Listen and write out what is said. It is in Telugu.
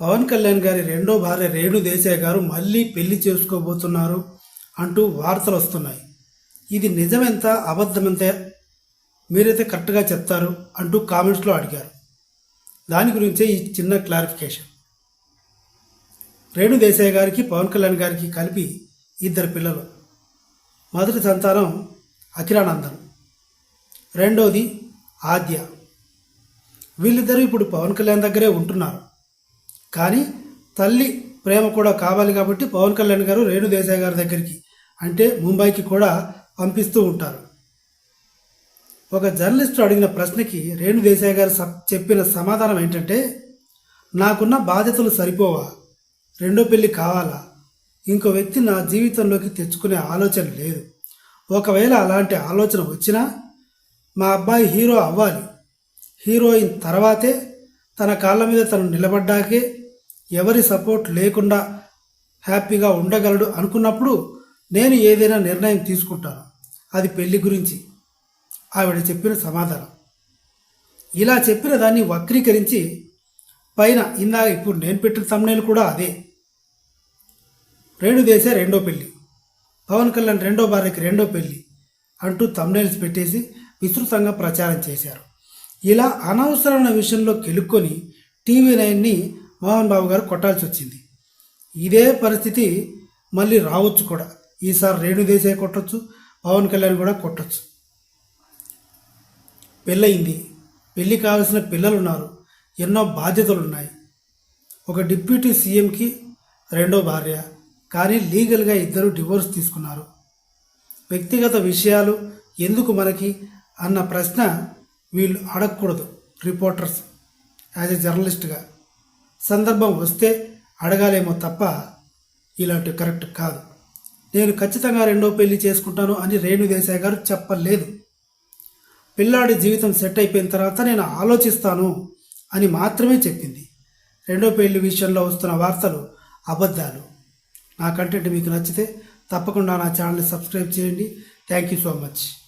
పవన్ కళ్యాణ్ గారి రెండో భార్య రేణు దేశాయ్ గారు మళ్ళీ పెళ్ళి చేసుకోబోతున్నారు అంటూ వార్తలు వస్తున్నాయి. ఇది నిజమెంత అబద్ధమెంత? మీరైతే కరెక్ట్గా చెప్తారు అంటూ కామెంట్స్లో అడిగారు. దాని గురించే ఈ చిన్న క్లారిఫికేషన్. రేణు దేశాయ్ గారికి పవన్ కళ్యాణ్ గారికి కలిపి ఇద్దరు పిల్లలు. మొదటి సంతానం అఖిరానందన్ రెండోది ఆద్య. వీళ్ళిద్దరూ ఇప్పుడు పవన్ కళ్యాణ్ దగ్గరే ఉంటున్నారు. కానీ తల్లి ప్రేమ కూడా కావాలి కాబట్టి పవన్ కళ్యాణ్ గారు రేణు దేశాయ్ గారి దగ్గరికి అంటే ముంబైకి కూడా పంపిస్తూ ఉంటారు. ఒక జర్నలిస్టు అడిగిన ప్రశ్నకి రేణు దేశాయ్ గారు చెప్పిన సమాధానం ఏంటంటే నాకున్న బాధ్యతలు సరిపోవా? రెండో పెళ్ళి కావాలా? ఇంకో వ్యక్తి నా జీవితంలోకి తెచ్చుకునే ఆలోచన లేదు. ఒకవేళ అలాంటి ఆలోచన వచ్చినా మా అబ్బాయి హీరో అవ్వాలి. హీరోయిన్ తర్వాతే తన కాళ్ళ మీద తను నిలబడ్డాకే ఎవరి సపోర్ట్ లేకుండా హ్యాపీగా ఉండగలడు అనుకున్నప్పుడు నేను ఏదైనా నిర్ణయం తీసుకుంటాను. అది పెళ్ళి గురించి ఆవిడ చెప్పిన సమాధానం. ఇలా చెప్పిన దాన్ని వక్రీకరించి పైన ఇందాక ఇప్పుడు నేను పెట్టిన తమ్నేలు కూడా అదే. రేణుదేశ రెండో పెళ్ళి పవన్ కళ్యాణ్ రెండో భార్యకి రెండో పెళ్ళి అంటూ తమ్నేల్స్ పెట్టేసి విస్తృతంగా ప్రచారం చేశారు. ఇలా అనవసరమైన విషయంలో కెలుక్కొని టీవీ నైన్ని మోహన్ బాబు గారు కొట్టాల్సి వచ్చింది. ఇదే పరిస్థితి మళ్ళీ రావచ్చు కూడా. ఈసారి రేణుదేశే కొట్టచ్చు పవన్ కళ్యాణ్ కూడా కొట్టచ్చు. పెళ్ళయింది. పెళ్ళి కావాల్సిన పిల్లలు ఉన్నారు ఎన్నో బాధ్యతలు ఉన్నాయి ఒక డిప్యూటీ సీఎంకి రెండో భార్య కానీ లీగల్గా ఇద్దరు డివోర్స్ తీసుకున్నారు. వ్యక్తిగత విషయాలు ఎందుకు మనకి అన్న ప్రశ్న వీళ్ళు అడగకూడదు రిపోర్టర్స్ యాజ్ ఎ జర్నలిస్ట్గా. సందర్భం వస్తే అడగాలేమో తప్ప ఇలాంటివి కరెక్ట్ కాదు. నేను ఖచ్చితంగా రెండో పెళ్ళి చేసుకుంటాను అని రేణుదేశాయ్ గారు చెప్పలేదు. పిల్లాడి జీవితం సెట్ అయిపోయిన తర్వాత నేను ఆలోచిస్తాను అని మాత్రమే చెప్పింది. రెండో పెళ్ళి విషయంలో వస్తున్న వార్తలు అబద్ధాలు. నా కంటెంట్ మీకు నచ్చితే తప్పకుండా నా ఛానల్ని సబ్స్క్రైబ్ చేయండి. Thank you so much.